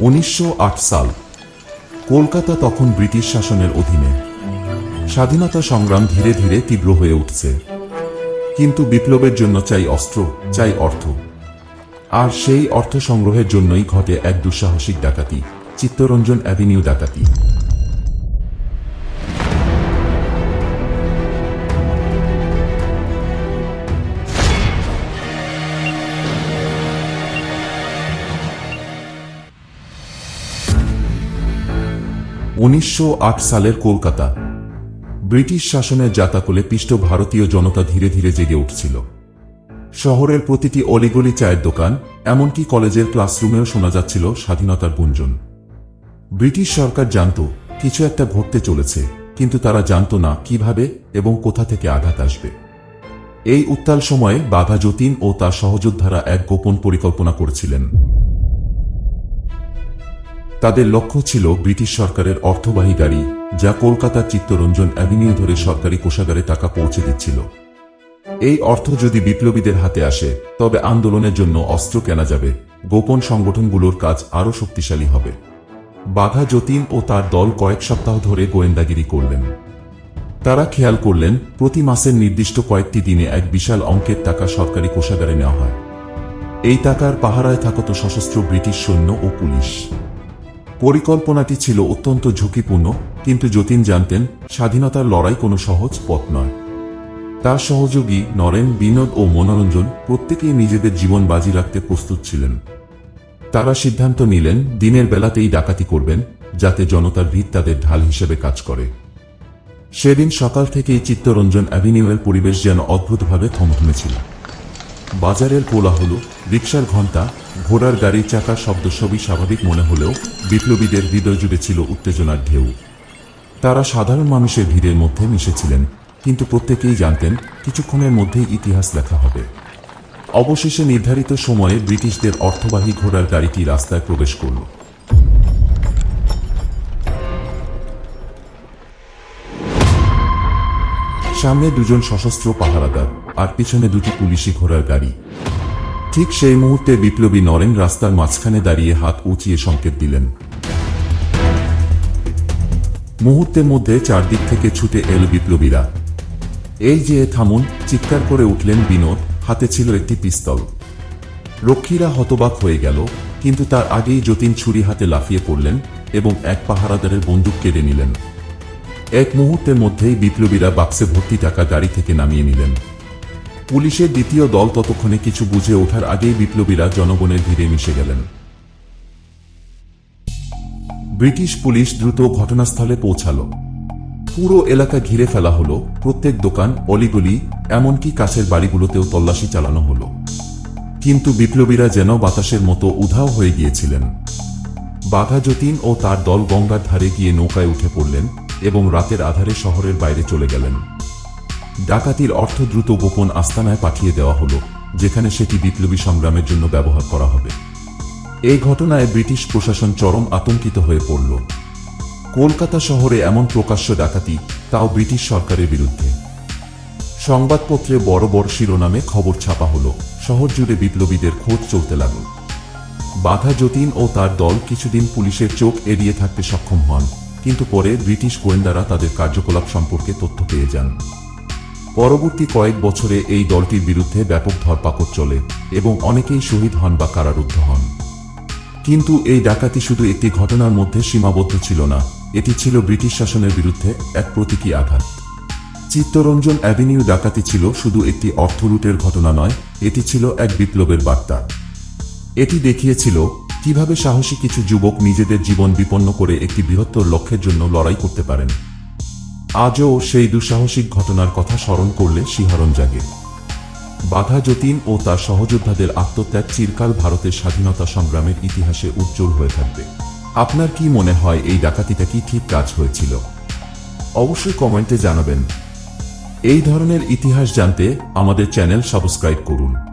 উনিশশো আট সাল, কলকাতা তখন ব্রিটিশ শাসনের অধীনে। স্বাধীনতা সংগ্রাম ধীরে ধীরে তীব্র হয়ে উঠছে। কিন্তু বিপ্লবের জন্য চাই অস্ত্র, চাই অর্থ। আর সেই অর্থ সংগ্রহের জন্যই ঘটে এক দুঃসাহসিক ডাকাতি, চিত্তরঞ্জন অ্যাভিনিউ ডাকাতি। উনিশশো সালের কলকাতা। ব্রিটিশ শাসনের জাতাকলে পিষ্ট ভারতীয় জনতা ধীরে ধীরে জেগে উঠছিল। শহরের প্রতিটি অলিগলি চায়ের দোকান, এমনকি কলেজের ক্লাসরুমেও শোনা যাচ্ছিল স্বাধীনতার গুঞ্জন। ব্রিটিশ সরকার জানত, কিছু একটা ঘটতে চলেছে, কিন্তু তারা জানত না কীভাবে এবং কোথা থেকে আঘাত আসবে। এই উত্তাল সময়ে বাঘা যতীন ও তার সহযোদ্ধারা এক গোপন পরিকল্পনা করেছিলেন। তাদের লক্ষ্য ছিল ব্রিটিশ সরকারের অর্থবাহী গাড়ি, যা কলকাতার চিত্তরঞ্জন অ্যাভিনিউ ধরে সরকারি কোষাগারে টাকা পৌঁছে দিচ্ছিল। এই অর্থ যদি বিপ্লবীদের হাতে আসে, তবে আন্দোলনের জন্য অস্ত্র কেনা যাবে। গোপন সংগঠনগুলোর কাজ আরও শক্তিশালী হবে। বাঘা যতীন ও তার দল কয়েক সপ্তাহ ধরে গোয়েন্দাগিরি করলেন। তারা খেয়াল করলেন, প্রতি মাসের নির্দিষ্ট কয়েকটি দিনে এক বিশাল অঙ্কের টাকা সরকারি কোষাগারে নেওয়া হয়। এই টাকার পাহারায় থাকত সশস্ত্র ব্রিটিশ সৈন্য ও পুলিশ। পরিকল্পনাটি ছিল অত্যন্ত ঝুঁকিপূর্ণ, কিন্তু যতীন জানতেন, স্বাধীনতার লড়াই কোনো সহজ পথ নয়। তার সহযোগী নরেন, বিনোদ ও মনোরঞ্জন প্রত্যেকেই নিজেদের জীবন বাজি রাখতে প্রস্তুত ছিলেন। তারা সিদ্ধান্ত নিলেন, দিনের বেলাতেই ডাকাতি করবেন, যাতে জনতার ভিড় তাদের ঢাল হিসেবে কাজ করে। সেদিন সকাল থেকেই চিত্তরঞ্জন অ্যাভিনিউয়ের পরিবেশ যেন অদ্ভুতভাবে থমথমে ছিল। বাজারের কোলাহল রিক্সার ঘণ্টা ঘোড়ার গাড়ির চাকার শব্দ সবই স্বাভাবিক মনে হলেও বিপ্লবীদের হৃদয় জুড়ে ছিল উত্তেজনার ঢেউ। তারা সাধারণ মানুষের ভিড়ের মধ্যে মিশেছিলেন, কিন্তু প্রত্যেকেই জানতেন কিছুক্ষণের মধ্যেই ইতিহাস লেখা হবে। অবশেষে নির্ধারিত সময়ে ব্রিটিশদের অর্থবাহী ঘোড়ার গাড়িটি রাস্তায় প্রবেশ করল। সামনে দুজন সশস্ত্র পাহারাদার আর পিছনে দুটি পুলিশি ঘোড়ার গাড়ি। ঠিক সেই মুহূর্তে বিপ্লবী নরেন রাস্তার মাঝখানে দাঁড়িয়ে হাত উঁচিয়ে সংকেত দিলেন। মুহূর্তের মধ্যে চারদিক থেকে ছুটে এল বিপ্লবীরা। এই যে থামুন, চিৎকার করে উঠলেন বিনোদ, হাতে ছিল একটি পিস্তল। রক্ষীরা হতবাক হয়ে গেল, কিন্তু তার আগেই যতীন ছুরি হাতে লাফিয়ে পড়লেন এবং এক পাহারাদারের বন্দুক কেড়ে নিলেন। এক মুহূর্তের মধ্যেই বিপ্লবীরা বাক্সে ভর্তি টাকা গাড়ি থেকে নামিয়ে নিলেন। পুলিশের দ্বিতীয় দল ততক্ষণে কিছু বুঝে ওঠার আগেই বিপ্লবীরা জনগণের ভিড়ে মিশে গেলেন। ব্রিটিশ পুলিশ দ্রুত ঘটনাস্থলে পৌঁছালো। পুরো এলাকা ঘিরে ফেলা হলো, প্রত্যেক দোকান, অলিগলি, এমনকি কাছের বাড়িগুলোতেও তল্লাশি চালানো হলো। কিন্তু বিপ্লবীরা যেন বাতাসের মতো উধাও হয়ে গিয়েছিলেন। বাঘা যতীন ও তার দল গঙ্গার ধারে গিয়ে নৌকায় উঠে পড়লেন এবং রাতের আধারে শহরের বাইরে চলে গেলেন। ডাকাতির অর্থ দ্রুত গোপন আস্তানায় পাঠিয়ে দেওয়া হলো, যেখানে সেটি বিপ্লবী সংগ্রামের জন্য ব্যবহার করা হবে। এই ঘটনায় ব্রিটিশ প্রশাসন চরম আতঙ্কিত হয়ে পড়ল। কলকাতা শহরে এমন প্রকাশ্য ডাকাতি তাও ব্রিটিশ সরকারের বিরুদ্ধে। সংবাদপত্রে বড় বড় শিরোনামে খবর ছাপা হলো, শহর জুড়ে বিপ্লবীদের খোঁজ চলতে লাগল। বাঘা যতীন ও তার দল কিছুদিন পুলিশের চোখ এড়িয়ে থাকতে সক্ষম হন, কিন্তু পরে ব্রিটিশ গোয়েন্দারা তাদের কার্যকলাপ সম্পর্কে তথ্য পেয়ে যান। পরবর্তী কয়েক বছরে এই দলটির বিরুদ্ধে ব্যাপক ধরপাকড় চলে এবং অনেকেই শহীদ হন বা কারারুদ্ধ হন। কিন্তু এই ডাকাতি শুধু একটি ঘটনার মধ্যে সীমাবদ্ধ ছিল না, এটি ছিল ব্রিটিশ শাসনের বিরুদ্ধে এক প্রতীকী আঘাত। চিত্তরঞ্জন অ্যাভিনিউ ডাকাতি ছিল শুধু একটি অর্থলুটের ঘটনা নয়, এটি ছিল এক বিপ্লবের বার্তা। এটি দেখিয়েছিল কীভাবে সাহসী কিছু যুবক নিজেদের জীবন বিপন্ন করে একটি বৃহত্তর লক্ষ্যের জন্য লড়াই করতে পারেন। আজও সেই দুঃসাহসিক ঘটনার কথা স্মরণ করলে শিহরণ জাগে। বাধা যতীন ও তার সহযোদ্ধাদের আত্মত্যাগ চিরকাল ভারতের স্বাধীনতা সংগ্রামের ইতিহাসে উজ্জ্বল হয়ে থাকবে। আপনার কি মনে হয় এই ডাকাতিটা কি ঠিক কাজ হয়েছিল? অবশ্যই কমেন্টে জানাবেন। এই ধরনের ইতিহাস জানতে আমাদের চ্যানেল সাবস্ক্রাইব করুন।